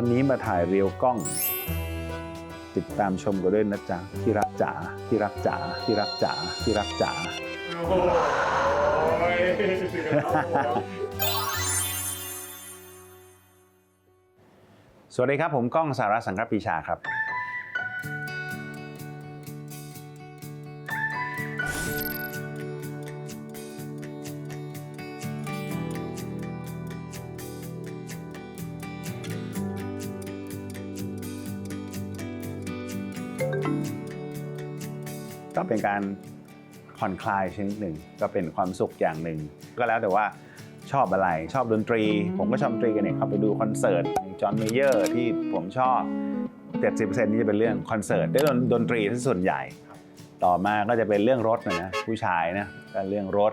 วันนี้มาถ่ายเรียวกล้อง ติดตามชมกันด้วยนะจ๊ะที่รักจ๋าที่รักจ๋าที่รักจ๋าที่รักจ๋าสวัสดีครับ ผมก้องสาระสังกัปปีชาครับ ก็เป็นการผ่อนคลายชนิดหนึ่งก็เป็นความสุขอย่างหนึ่ง ก็แล้วแต่ว่าชอบอะไรชอบดนตรี ผมก็ชอบดนตรีกันเนี่ยเขาไปดูคอนเสิร์ตจอห์นเมเยอร์ที่ผมชอบ 70%นี่จะเป็นเรื่องคอนเสิร์ตได้ดนดนตรีที่ส่วนใหญ่ ต่อมาก็จะเป็นเรื่องรถนะนะผู้ชายนะก็เรื่องรถ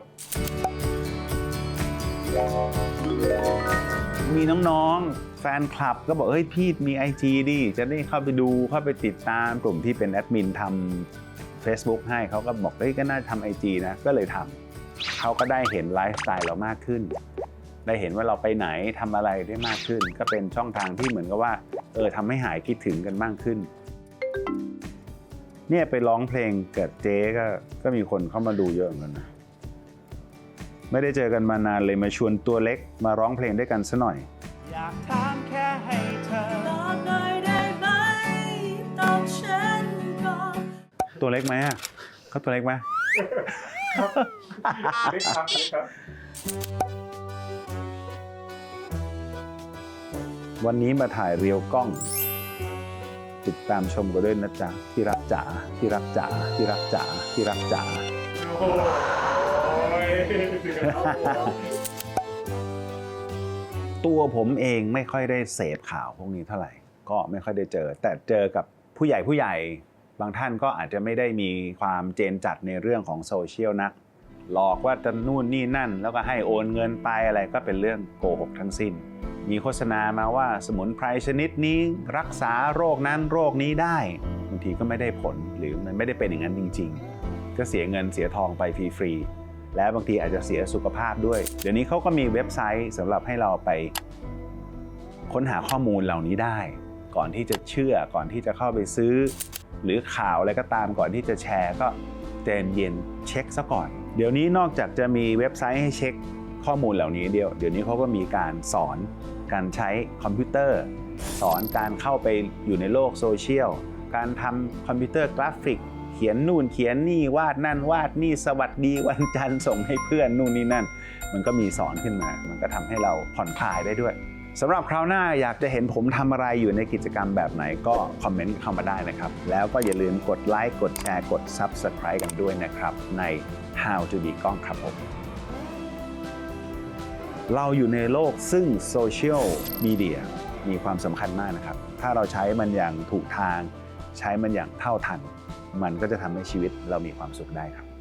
มีน้องๆแฟนคลับก็บอกเฮ้ยพี่มี IG ดิจะได้เข้าไปดูเข้าไปติดตามกลุ่มที่เป็นแอดมินทำ Facebook ให้เขาก็บอกเฮ้ยก็น่าทำไอจีนะก็เลยทำเขาก็ได้เห็นไลฟ์สไตล์เรามากขึ้น ได้เห็นว่าเราไปไหนทำอะไรได้มากขึ้น ก็เป็นช่องทางที่เหมือนกับว่าเออทำให้หายคิดถึงกันมากขึ้นเนี่ยไปร้องเพลงกับเจ๊ก็ก็มีคนเข้ามาดูเยอะเหมือนกันนะไม่ได้เจอกันมานานเลยมาชวนตัวเล็กมาร้องเพลงด้วยกันซะหน่อย อยากถามแค่ให้เธอ ตัวเล็กไหมอะเขาตัวเล็กไหมนี่ครับนี่ครับวันนี้มาถ่ายเรียวกล้อง ติดตามชมกันด้วยนะจ๊ะที่รักจ๋าที่รักจ๋าที่รักจ๋าที่รักจ๋าโอ้ยตัวผมเองไม่ค่อยได้เสพข่าวพวกนี้เท่าไหร่ ก็ไม่ค่อยได้เจอ แต่เจอกับผู้ใหญ่ผู้ใหญ่ บางท่านก็อาจจะไม่ได้มีความเจนจัดในเรื่องของโซเชียลนัก หลอกว่าจะนู่นนี่นั่น แล้วก็ให้โอนเงินไปอะไรก็เป็นเรื่องโกหกทั้งสิ้น มีโฆษณามาว่าสมุนไพรชนิดนี้รักษาโรคนั้นโรคนี้ได้บางทีก็ไม่ได้ผลหรือมันไม่ได้เป็นอย่างนั้นจริง ๆ ก็เสียเงินเสียทองไปฟรีๆและบางทีอาจจะเสียสุขภาพด้วย เดี๋ยวนี้เขาก็มีเว็บไซต์สำหรับให้เราไป ค้นหาข้อมูลเหล่านี้ได้ ก่อนที่จะเชื่อก่อนที่จะเข้าไปซื้อ หรือข่าวอะไรก็ตามก่อนที่จะแชร์ก็ใจเย็นเช็คซะก่อน เดี๋ยวนี้นอกจากจะมีเว็บไซต์ให้เช็คข้อมูลเหล่านี้เดียว เดี๋ยวนี้เขาก็มีการสอนการใช้คอมพิวเตอร์ สอนการเข้าไปอยู่ในโลกโซเชียลการทำคอมพิวเตอร์กราฟิก เขียนนู่นเขียนนี่วาดนั่นวาดนี่สวัสดีวันจันทร์ส่งให้เพื่อนนู่นนี่นั่น มันก็มีสอนขึ้นมา มันก็ทำให้เราผ่อนคลายได้ด้วย สำหรับคราวหน้าอยากจะเห็นผมทำอะไรอยู่ในกิจกรรมแบบไหนก็คอมเมนต์เข้ามาได้นะครับ แล้วก็อย่าลืมกดไลค์กดแชร์กด Subscribe กันด้วยนะครับ ใน How to be กล้องครับผม เราอยู่ในโลกซึ่งโซเชียลมีเดียมีความสำคัญมากนะครับ ถ้าเราใช้มันอย่างถูกทาง ใช้มันอย่างเท่าทัน มันก็จะทำให้ชีวิตเรามีความสุขได้ครับ